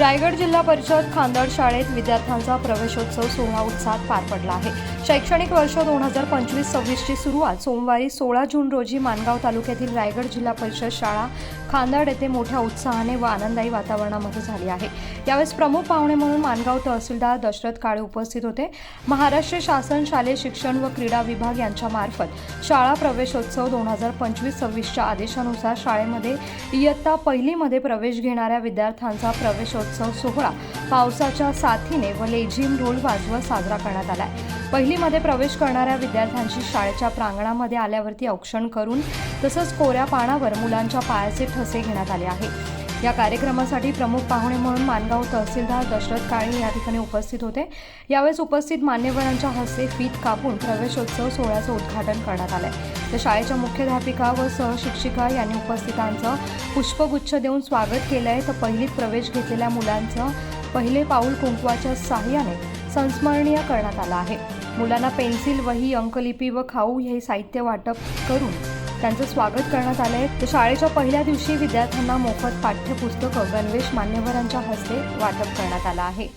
रायगड जिल्हा परिषद खांदड शाळेत विद्यार्थ्यांचा प्रवेशोत्सव सोहळा उत्साहात पार पडला आहे. शैक्षणिक वर्ष दोन हजार पंचवीस सव्वीसची सुरुवात सोमवारी सोळा जून रोजी मानगाव तालुक्यातील रायगड जिल्हा परिषद शाळा खांदड येथे मोठ्या उत्साहाने व आनंदायी वातावरणामध्ये झाली आहे. यावेळेस प्रमुख पाहुणे म्हणून मानगाव तहसीलदार दशरथ काळे उपस्थित होते. महाराष्ट्र शासन शालेय शिक्षण व क्रीडा विभाग यांच्या मार्फत शाळा प्रवेशोत्सव दोन हजार पंचवीस सव्वीसच्या आदेशानुसार शाळेमध्ये इयत्ता पहिलीमध्ये प्रवेश घेणाऱ्या विद्यार्थ्यांचा प्रवेशोत्सव सोहळा पावसाच्या साथीने व लेझिम ढोल वाजवत साजरा करण्यात आलाय. पहिलीमध्ये प्रवेश करणाऱ्या विद्यार्थ्यांची शाळेच्या प्रांगणामध्ये आल्यावरती औक्षण करून तसंच कोऱ्या पानावर मुलांच्या पायाचे ठसे घेण्यात आले आहे. या कार्यक्रमासाठी प्रमुख पाहुणे म्हणून मानगाव तहसीलदार दशरथ काळे या ठिकाणी उपस्थित होते. यावेळेस उपस्थित मान्यवरांच्या हस्ते फीत कापून प्रवेशोत्सव सोहळ्याचं उद्घाटन करण्यात आलंय. तर शाळेच्या मुख्याध्यापिका व सहशिक्षिका यांनी उपस्थितांचं पुष्पगुच्छ देऊन स्वागत केलंय. तर पहिलीत प्रवेश घेतलेल्या मुलांचं पहिले पाऊल कुंकवाच्या साह्याने संस्मरणीय करण्यात आलं आहे. मुलांना पेन्सिल वही अंकलिपी व खाऊ हे साहित्य वाटप करून त्यांचं स्वागत करण्यात आलंय तर शाळेच्या पहिल्या दिवशी विद्यार्थ्यांना मोफत पाठ्यपुस्तकं गणवेश मान्यवरांच्या हस्ते वाटप करण्यात आलं आहे.